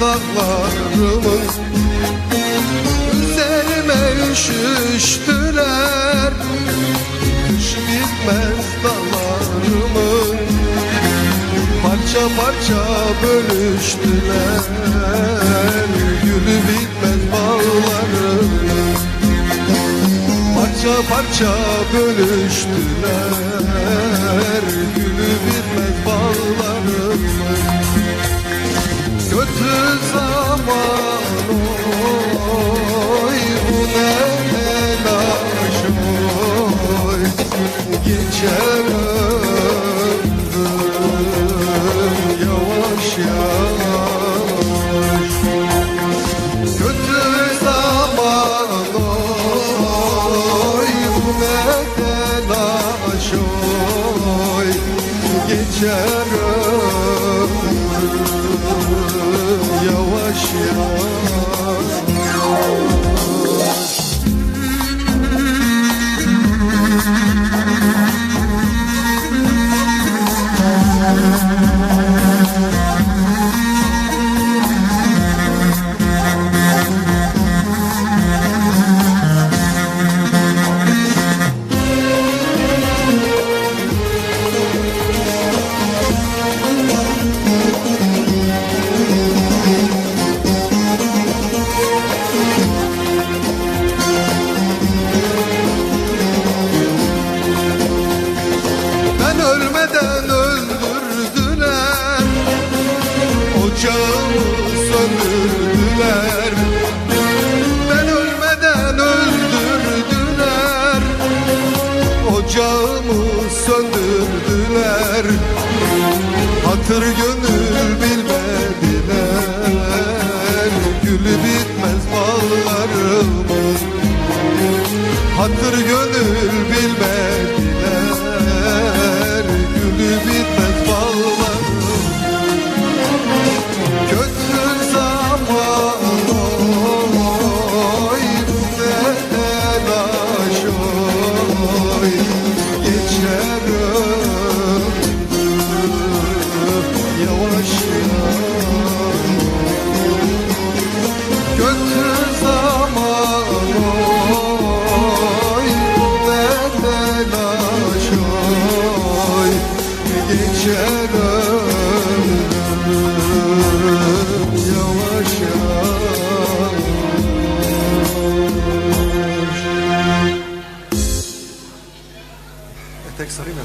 dağlarımın Üzerime üşüştüler Kış bitmez dağlarımın Parça parça bölüştüler Gülü bitmez bağlarımın Parça parça bölüştüler Geçer ömrüm. Yavaş yavaş Ocağımı söndürdüler Ben ölmeden öldürdüler. Ocağımı söndürdüler. Hatır gönül bilmediler. Gülü bitmez bağlarımın Hatır gönül tek sarı ve